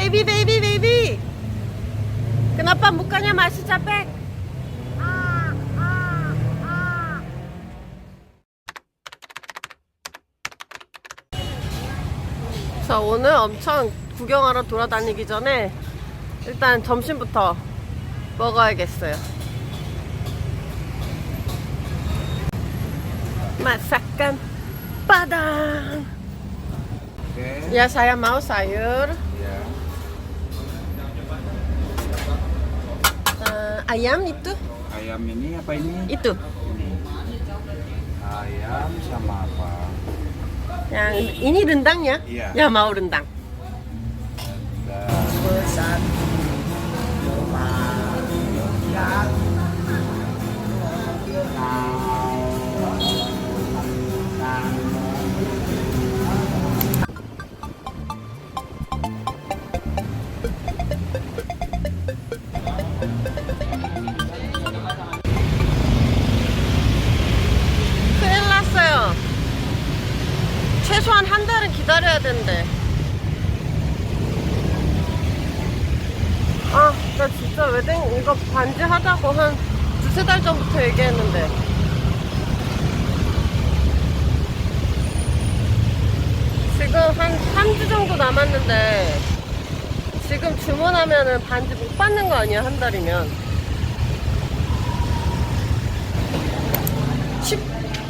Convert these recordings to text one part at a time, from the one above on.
Baby, baby, baby. Kenapa mukanya masih capek? 자, 오늘 엄청 구경하러 돌아다니기 전에 일단 점심부터 먹어야겠어요. Padang. Oke. Ya, saya mau sayur. Ya. Eh, ayam itu, Ayam ini apa ini? itu. Ini. Ayam sama apa? Yang ini rendangnya? Iya. Ya mau rendang. Dan 큰일 최소한 한 달은 기다려야 된대. 아, 나 진짜 웨딩 이거 반지 하자고 한 두세 달 전부터 얘기했는데. 지금 한 3주 정도 남았는데, 지금 주문하면은 반지 못 받는 거 아니야, 한 달이면. 쉽,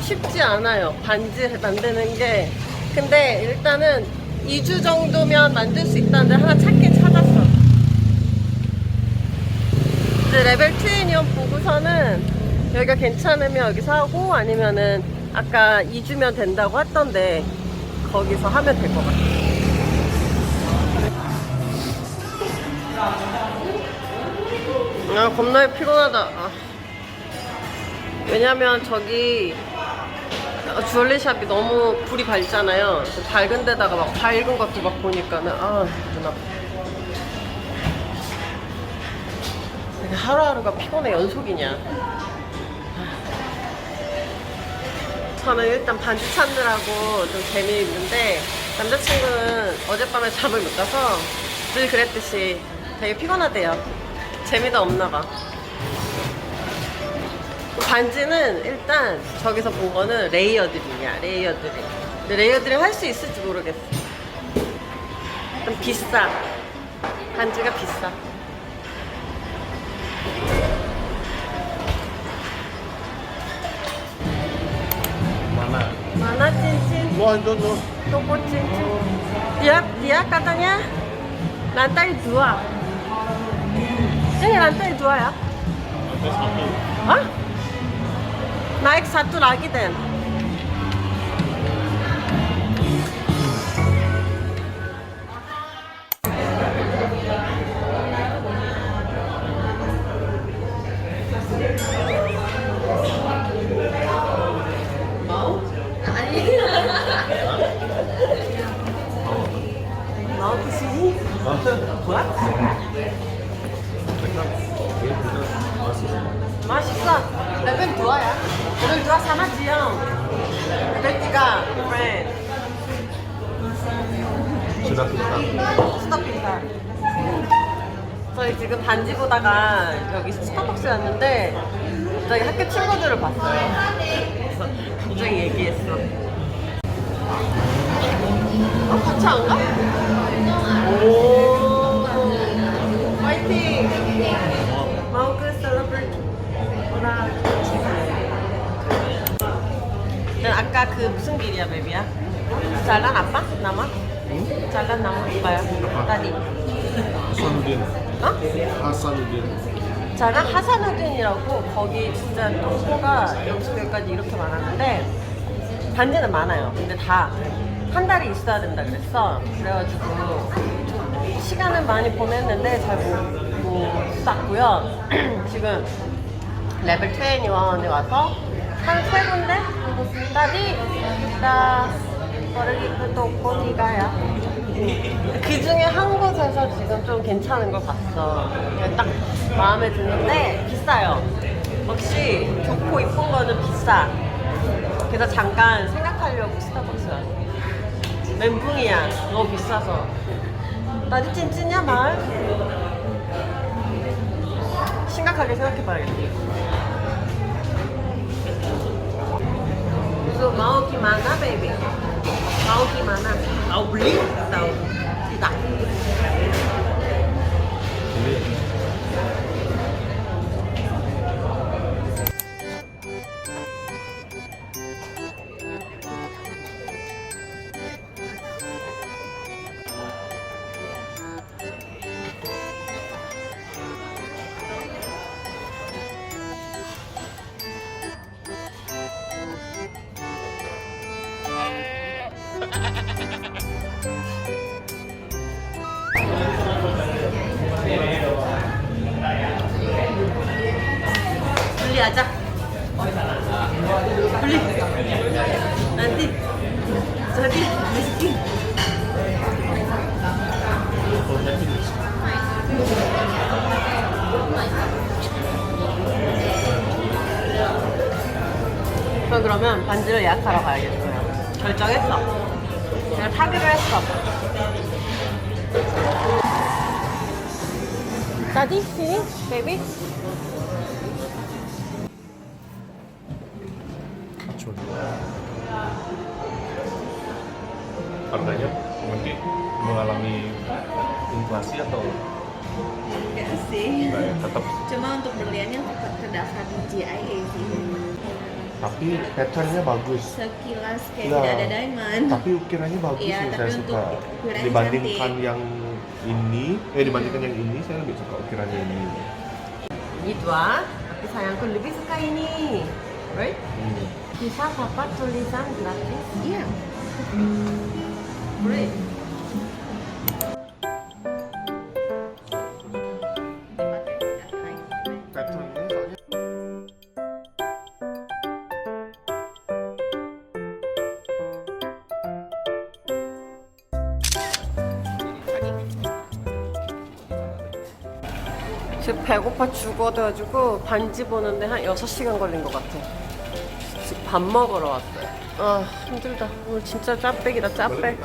쉽지 않아요. 반지 만드는 게. 근데 일단은 2주 정도면 만들 수 있다는데 하나 찾긴 찾았어. 근데 레벨 2인이온 보고서는 여기가 괜찮으면 여기서 하고 아니면은 아까 2주면 된다고 했던데 거기서 하면 될 것 같아. 아, 겁나 피곤하다. 아. 왜냐면 저기 어, 주얼리샵이 너무 불이 밝잖아요. 그 밝은 데다가 막 밝은 것도 막 보니까는 아. 이게 하루하루가 피곤해 연속이냐. 저는 일단 반지 찾느라고 좀 재미있는데 남자친구는 어젯밤에 잠을 못 자서 늘 그랬듯이 되게 피곤하대요. 재미도 없나 봐. 반지는 일단 저기서 본 거는 레이어드링이야 레이어드링 근데 레이어드링 할수 있을지 모르겠어 좀 비싸 반지가 비싸 mana? Wah itu tuh. toko cincin dia dia katanya lantai dua ini lantai dua ya Hah? naik satu lagi Den mau ke sini buat 맛있어. 레벨 2야. 2 sama Jiang. 레벨 3 friend. 수다 핀다. 저희 지금 반지 보다가 여기 스타벅스 왔는데 저희 학교 친구들을 봤어요. 그래서 갑자기 얘기했어. 어, 같이 안 가? 오. 아까 그 무슨 길이야 베비야? 잘난 아빠? 나마? 잘난 나마? 이봐요 다니 Hasanuddin. 어? Hasanuddin. 잘난 하사누딘이라고 거기 진짜 여기서 여기까지 이렇게 많았는데 반지는 많아요 근데 다 한 달이 있어야 된다 그랬어 그래가지고 좀 시간은 많이 보냈는데 잘못 쌌고요 지금 레벨 21에 와서 한 세 군데 따디 나 거르기 또 거기가야 그 중에 한 곳에서 지금 좀 괜찮은 걸 봤어 딱 마음에 드는데 비싸요. 역시 좋고 이쁜 거는 비싸. 그래서 잠깐 생각하려고 스타벅스 왔어 멘붕이야. 너무 비싸서. 나도 찐찐이야 말. 심각하게 생각해봐야겠다. So mau gimana baby? Mau gimana? Mau beli atau tidak? Beli aja beli nanti jadi miskin 저 그러면 반지를 예약하러 가야겠어요 결정했어 내가 타기로 했어 Tadi sini, baby. Cun. Harganya mungkin mengalami inflasi atau Enggak sih. enggak ya? Tetap. Cuma untuk berliannya tetap terdaftar di GIA sih. Tapi patternnya bagus. Sekilas kayak Iya. tidak ada diamond. Tapi ukirannya bagus Iya, sih, tapi saya untuk suka. Dibandingkan cantik. yang ini, eh dibandingkan yang ini, saya lebih suka ukirannya ini. Ini dua, tapi sayangku lebih suka ini. Right? Hmm. Bisa dapat tulisan gratis. Iya. Great. Patternnya 지금 배고파 죽어가지고 반지 보는데 한 6시간 걸린 것 같아. 지금 밥 먹으러 왔어요. 아, 힘들다. 오늘 진짜 짜백이다, 짜백.